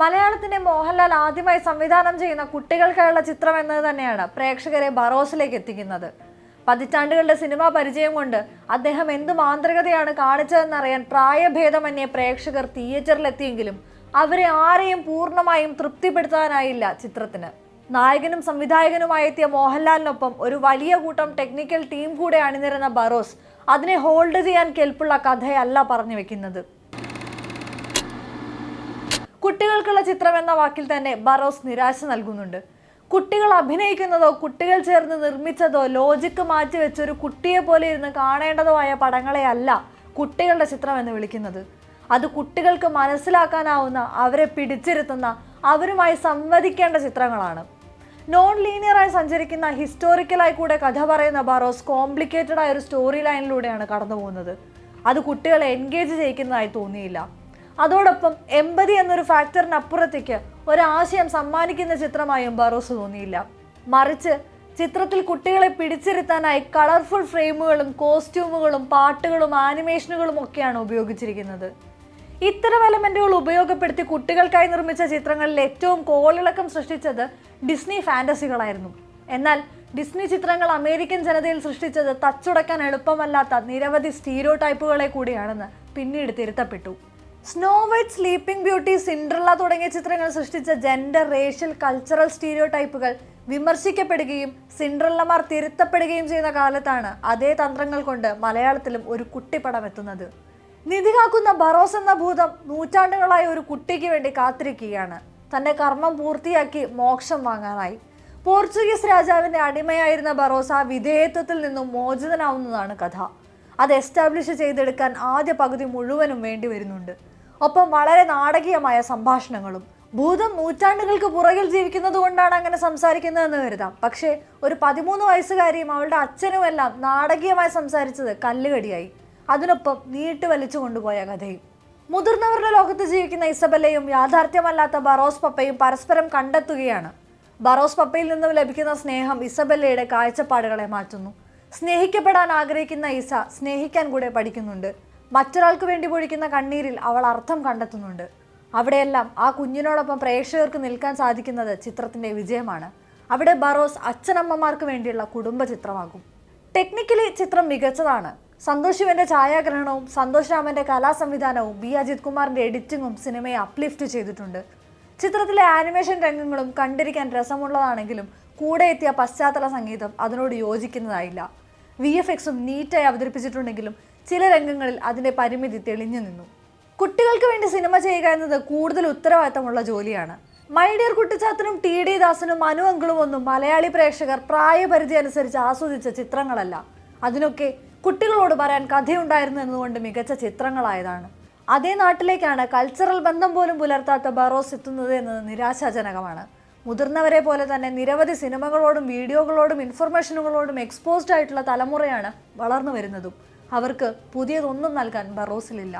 മലയാളത്തിന്റെ മോഹൻലാൽ ആദ്യമായി സംവിധാനം ചെയ്യുന്ന കുട്ടികൾക്കായുള്ള ചിത്രം എന്നത് തന്നെയാണ് പ്രേക്ഷകരെ ബറോസിലേക്ക് എത്തിക്കുന്നത്. പതിറ്റാണ്ടുകളുടെ സിനിമാ പരിചയം കൊണ്ട് അദ്ദേഹം എന്ത് മാന്ത്രികതയാണ് കാണിച്ചതെന്നറിയാൻ പ്രായഭേദമന്യേ പ്രേക്ഷകർ തിയേറ്ററിലെത്തിയെങ്കിലും അവരെ ആരെയും പൂർണമായും തൃപ്തിപ്പെടുത്താനായില്ല ചിത്രത്തിന്. നായകനും സംവിധായകനുമായി എത്തിയ മോഹൻലാലിനൊപ്പം ഒരു വലിയ കൂട്ടം ടെക്നിക്കൽ ടീം കൂടെ അണിനിരുന്ന ബറോസ് അതിനെ ഹോൾഡ് ചെയ്യാൻ കെൽപ്പുള്ള കഥയല്ല പറഞ്ഞു വെക്കുന്നത് കുട്ടികൾക്കുള്ള ചിത്രം എന്ന വാക്കിൽ തന്നെ ബറോസ് നിരാശ നൽകുന്നുണ്ട്. കുട്ടികൾ അഭിനയിക്കുന്നതോ കുട്ടികൾ ചേർന്ന് നിർമ്മിച്ചതോ ലോജിക്ക് മാറ്റിവെച്ച ഒരു കുട്ടിയെ പോലെ ഇരുന്ന് കാണേണ്ടതോ ആയ പടങ്ങളെ അല്ല കുട്ടികളുടെ ചിത്രം എന്ന് വിളിക്കുന്നത്. അത് കുട്ടികൾക്ക് മനസ്സിലാക്കാനാവുന്ന അവരെ പിടിച്ചിരുത്തുന്ന അവരുമായി സംവദിക്കേണ്ട ചിത്രങ്ങളാണ്. നോൺ ലീനിയറായി സഞ്ചരിക്കുന്ന ഹിസ്റ്റോറിക്കലായി കൂടെ കഥ പറയുന്ന ബറോസ് കോംപ്ലിക്കേറ്റഡ് ആയ ഒരു സ്റ്റോറി ലൈനിലൂടെയാണ് കടന്നു പോകുന്നത് അത് കുട്ടികളെ എൻഗേജ് ചെയ്യിക്കുന്നതായി തോന്നിയില്ല. അതോടൊപ്പം എമ്പതി എന്നൊരു ഫാക്ടറിനപ്പുറത്തേക്ക് ഒരാശയം സമ്മാനിക്കുന്ന ചിത്രമായും ബറോസ് തോന്നിയില്ല. മറിച്ച് ചിത്രത്തിൽ കുട്ടികളെ പിടിച്ചിരുത്താനായി കളർഫുൾ ഫ്രെയിമുകളും കോസ്റ്റ്യൂമുകളും പാട്ടുകളും ആനിമേഷനുകളും ഒക്കെയാണ് ഉപയോഗിച്ചിരിക്കുന്നത്. ഇത്തരം എലമെന്റുകൾ ഉപയോഗപ്പെടുത്തി കുട്ടികൾക്കായി നിർമ്മിച്ച ചിത്രങ്ങളിൽ ഏറ്റവും കോളിളക്കം സൃഷ്ടിച്ചത് ഡിസ്നി ഫാന്റസികളായിരുന്നു. എന്നാൽ ഡിസ്നി ചിത്രങ്ങൾ അമേരിക്കൻ ജനതയിൽ സൃഷ്ടിച്ചത് തച്ചുടക്കാൻ എളുപ്പമല്ലാത്ത നിരവധി സ്റ്റീരിയോ ടൈപ്പുകളെ കൂടിയാണെന്ന് പിന്നീട് തിരുത്തപ്പെട്ടു. Snow white sleeping beauty Cinderella തുടങ്ങിയ ചിത്രങ്ങൾ സൃഷ്ടിച്ച ജെൻഡർ റേഷ്യൽ കൾച്ചറൽ സ്റ്റീരിയോ ടൈപ്പുകൾ വിമർശിക്കപ്പെടുകയും സിൻഡ്രല്ലമാർ തിരുത്തപ്പെടുകയും ചെയ്യുന്ന കാലത്താണ് അതേ തന്ത്രങ്ങൾ കൊണ്ട് മലയാളത്തിലും ഒരു കുട്ടിപ്പടം എത്തുന്നത്. നിധി കാക്കുന്ന ബറോസ് എന്ന ഭൂതം നൂറ്റാണ്ടുകളായ ഒരു കുട്ടിക്ക് വേണ്ടി കാത്തിരിക്കുകയാണ്. തന്റെ കർമ്മം പൂർത്തിയാക്കി മോക്ഷം വാങ്ങാനായി. പോർച്ചുഗീസ് രാജാവിന്റെ അടിമയായിരുന്ന ബറോസ വിധേയത്വത്തിൽ നിന്നും മോചിതനാവുന്നതാണ് കഥ. അത് എസ്റ്റാബ്ലിഷ് ചെയ്തെടുക്കാൻ ആദ്യ പകുതി മുഴുവനും വേണ്ടി വരുന്നുണ്ട്. ഒപ്പം വളരെ നാടകീയമായ സംഭാഷണങ്ങളും. ഭൂതം നൂറ്റാണ്ടുകൾക്ക് പുറകിൽ ജീവിക്കുന്നത് കൊണ്ടാണ് അങ്ങനെ സംസാരിക്കുന്നതെന്ന് കരുതാം. പക്ഷേ ഒരു പതിമൂന്ന് വയസ്സുകാരിയും അവളുടെ അച്ഛനും എല്ലാം നാടകീയമായി സംസാരിച്ചത് കല്ലുകടിയായി. അതിനൊപ്പം നീട്ടി വലിച്ചു കൊണ്ടുപോയ കഥയും. മുതിർന്നവരുടെ ലോകത്ത് ജീവിക്കുന്ന ഇസബല്ലയും യാഥാർത്ഥ്യമല്ലാത്ത ബറോസ് പപ്പയും പരസ്പരം കണ്ടെത്തുകയാണ്. ബറോസ് പപ്പയിൽ നിന്നും ലഭിക്കുന്ന സ്നേഹം ഇസബല്ലയുടെ കാഴ്ചപ്പാടുകളെ മാറ്റുന്നു. സ്നേഹിക്കപ്പെടാൻ ആഗ്രഹിക്കുന്ന ഇസ സ്നേഹിക്കാൻ കൂടെ പഠിക്കുന്നുണ്ട്. മറ്റൊരാൾക്ക് വേണ്ടി പൊഴിക്കുന്ന കണ്ണീരിൽ അവൾ അർത്ഥം കണ്ടെത്തുന്നുണ്ട്. അവിടെയെല്ലാം ആ കുഞ്ഞിനോടൊപ്പം പ്രേക്ഷകർക്ക് നിൽക്കാൻ സാധിക്കുന്നത് ചിത്രത്തിന്റെ വിജയമാണ്. അവിടെ ബറോസ് അച്ഛനമ്മമാർക്ക് വേണ്ടിയുള്ള കുടുംബ ചിത്രമാകും. ടെക്നിക്കലി ചിത്രം മികച്ചതാണ്. സന്തോഷ് ശിവന്റെ ഛായാഗ്രഹണവും സന്തോഷ് രാമന്റെ കലാസംവിധാനവും ബി അജിത് കുമാറിന്റെ എഡിറ്റിംഗും സിനിമയെ അപ്ലിഫ്റ്റ് ചെയ്തിട്ടുണ്ട്. ചിത്രത്തിലെ ആനിമേഷൻ രംഗങ്ങളും കണ്ടിരിക്കാൻ രസമുള്ളതാണെങ്കിലും കൂടെ എത്തിയ പശ്ചാത്തല സംഗീതം അതിനോട് യോജിക്കുന്നതായില്ല. വി എഫ് എക്സും നീറ്റായി അവതരിപ്പിച്ചിട്ടുണ്ടെങ്കിലും ചില രംഗങ്ങളിൽ അതിന്റെ പരിമിതി തെളിഞ്ഞു നിന്നു. കുട്ടികൾക്ക് വേണ്ടി സിനിമ ചെയ്യുക എന്നത് കൂടുതൽ ഉത്തരവാദിത്തമുള്ള ജോലിയാണ്. മൈഡിയർ കുട്ടിച്ചാത്തനും ടി ഡി ദാസനും അനു അങ്കിളും ഒന്നും മലയാളി പ്രേക്ഷകർ പ്രായപരിധി അനുസരിച്ച് ആസ്വദിച്ച ചിത്രങ്ങളല്ല. അതിനൊക്കെ കുട്ടികളോട് പറയാൻ കഥയുണ്ടായിരുന്നു എന്നതുകൊണ്ട് മികച്ച ചിത്രങ്ങളായതാണ്. അതേ നാട്ടിലേക്കാണ് കൾച്ചറൽ ബന്ധം പോലും പുലർത്താത്ത ബറോസ് എത്തുന്നത് എന്നത് നിരാശാജനകമാണ്. മുതിർന്നവരെ പോലെ തന്നെ നിരവധി സിനിമകളോടും വീഡിയോകളോടും ഇൻഫർമേഷനുകളോടും എക്സ്പോസ്ഡ് ആയിട്ടുള്ള തലമുറയാണ് വളർന്നു വരുന്നതും. അവർക്ക് പുതിയതൊന്നും നൽകാൻ ബറോസിലില്ല.